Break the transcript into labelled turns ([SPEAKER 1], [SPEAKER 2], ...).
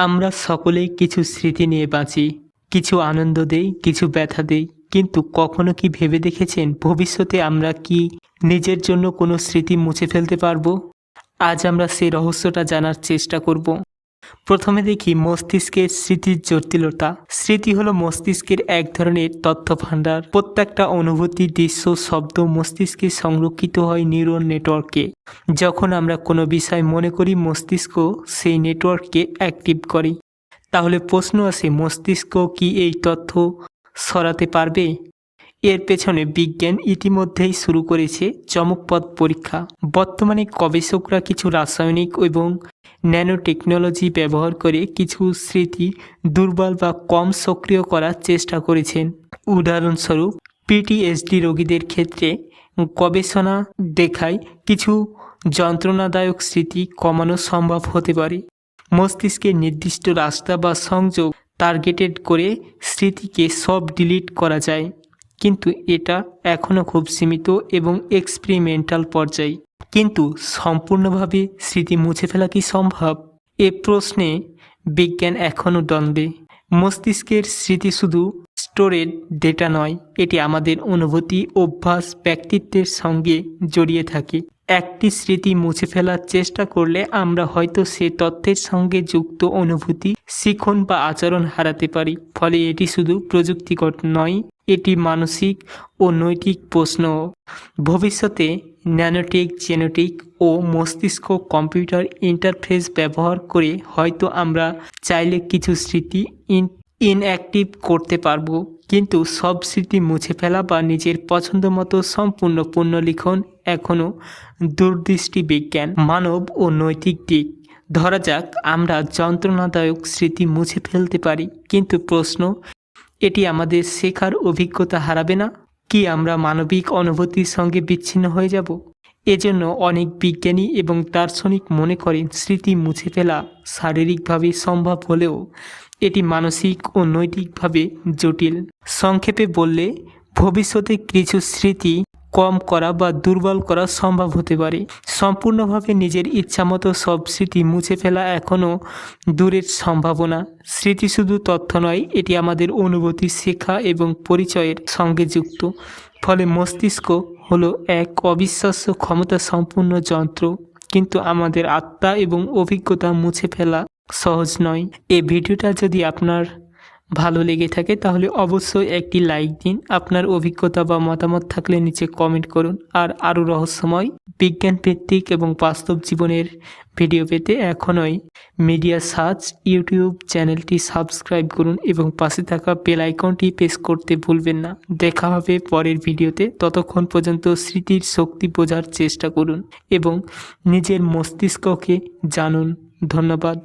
[SPEAKER 1] আমরা সকলেই কিছু স্মৃতি নিয়ে বাঁচি, কিছু আনন্দ দেই, কিছু ব্যথা দেই। কিন্তু কখনো কি ভেবে দেখেছেন ভবিষ্যতে আমরা কি নিজের জন্য কোনো স্মৃতি মুছে ফেলতে পারব? আজ আমরা সেই রহস্যটা জানার চেষ্টা করব। প্রথমে দেখি মস্তিষ্কের স্মৃতির জটিলতা। স্মৃতি হলো মস্তিষ্কের এক ধরনের তথ্য ভাণ্ডার প্রত্যেকটা অনুভূতি, দৃশ্য, শব্দ মস্তিষ্কে সংরক্ষিত হয় নিউরন নেটওয়ার্কে। যখন আমরা কোনো বিষয় মনে করি, মস্তিষ্ক সেই নেটওয়ার্ককে অ্যাক্টিভ করে। তাহলে প্রশ্ন আসে, মস্তিষ্ক কি এই তথ্য সরাতে পারবে? এর পেছনে বিজ্ঞান ইতিমধ্যেই শুরু করেছে চমকপদ পরীক্ষা। বর্তমানে গবেষকরা কিছু রাসায়নিক এবং ন্যানো টেকনোলজি ব্যবহার করে কিছু স্মৃতি দুর্বল বা কম সক্রিয় করার চেষ্টা করেছেন। উদাহরণস্বরূপ পিটিএসডি রোগীদের ক্ষেত্রে গবেষণা দেখায় কিছু যন্ত্রণাদায়ক স্মৃতি কমানো সম্ভব হতে পারে। মস্তিষ্কের নির্দিষ্ট রাস্তা বা সংযোগ টার্গেটেড করে স্মৃতিকে সব ডিলিট করা যায়। কিন্তু এটা এখনও খুব সীমিত এবং এক্সপেরিমেন্টাল পর্যায়ে। কিন্তু সম্পূর্ণভাবে স্মৃতি মুছে ফেলা কি সম্ভব? এ প্রশ্নে বিজ্ঞান এখনও দ্বন্দ্বে। মস্তিষ্কের স্মৃতি শুধু স্টোরের ডেটা নয়, এটি আমাদের অনুভূতি, অভ্যাস, ব্যক্তিত্বের সঙ্গে জড়িয়ে থাকে। একটি স্মৃতি মুছে ফেলার চেষ্টা করলে আমরা হয়তো সে তথ্যের সঙ্গে যুক্ত অনুভূতি, শিখন বা আচরণ হারাতে পারি। ফলে এটি শুধু প্রযুক্তিগত নয়, এটি মানসিক ও নৈতিক প্রশ্ন। ভবিষ্যতে ন্যানোটেক, জেনেটিক ও মস্তিষ্ক কম্পিউটার ইন্টারফেস ব্যবহার করে হয়তো আমরা চাইলে কিছু স্মৃতি ইনঅ্যাক্টিভ করতে পারব। কিন্তু সব স্মৃতি মুছে ফেলা বা নিজের পছন্দ মতো সম্পূর্ণ পুনর্লিখন এখনও দূরদৃষ্টি বিজ্ঞান, মানব ও নৈতিক দিক। ধরা যাক, আমরা যন্ত্রণাদায়ক স্মৃতি মুছে ফেলতে পারি, কিন্তু প্রশ্ন, এটি আমাদের শেখার অভিজ্ঞতা হারাবে না? কি আমরা মানবিক অনুভূতির সঙ্গে বিচ্ছিন্ন হয়ে যাব? এজন্য অনেক বিজ্ঞানী এবং দার্শনিক মনে করেন স্মৃতি মুছে ফেলা শারীরিকভাবে সম্ভব হলেও এটি মানসিক ও নৈতিকভাবে জটিল। সংক্ষেপে বললে, ভবিষ্যতে কিছু স্মৃতি কম করা বা দুর্বল করা সম্ভব হতে পারে। সম্পূর্ণভাবে নিজের ইচ্ছামতো সব স্মৃতি মুছে ফেলা এখনও দূরের সম্ভাবনা। স্মৃতি শুধু তথ্য নয়, এটি আমাদের অনুভূতি শেখা এবং পরিচয়ের সঙ্গে যুক্ত। ফলে মস্তিষ্ক হলো এক অবিশ্বাস্য ক্ষমতা সম্পূর্ণ যন্ত্র। কিন্তু আমাদের আত্মা এবং অভিজ্ঞতা মুছে ফেলা সহজ নয়। এ ভিডিওটা যদি আপনার ভালো লেগে থাকে, তাহলে অবশ্যই একটি লাইক দিন। আপনার অভিজ্ঞতা বা মতামত থাকলে নিচে কমেন্ট করুন। আর আরও রহস্যময় বিজ্ঞান ভিত্তিক এবং বাস্তব জীবনের ভিডিও পেতে এখনই মিডিয়া সার্চ ইউটিউব চ্যানেলটি সাবস্ক্রাইব করুন এবং পাশে থাকা বেল আইকনটি প্রেস করতে ভুলবেন না। দেখা হবে পরের ভিডিওতে। ততক্ষণ পর্যন্ত স্মৃতির শক্তি বোঝার চেষ্টা করুন এবং নিজের মস্তিষ্ককে জানুন। ধন্যবাদ।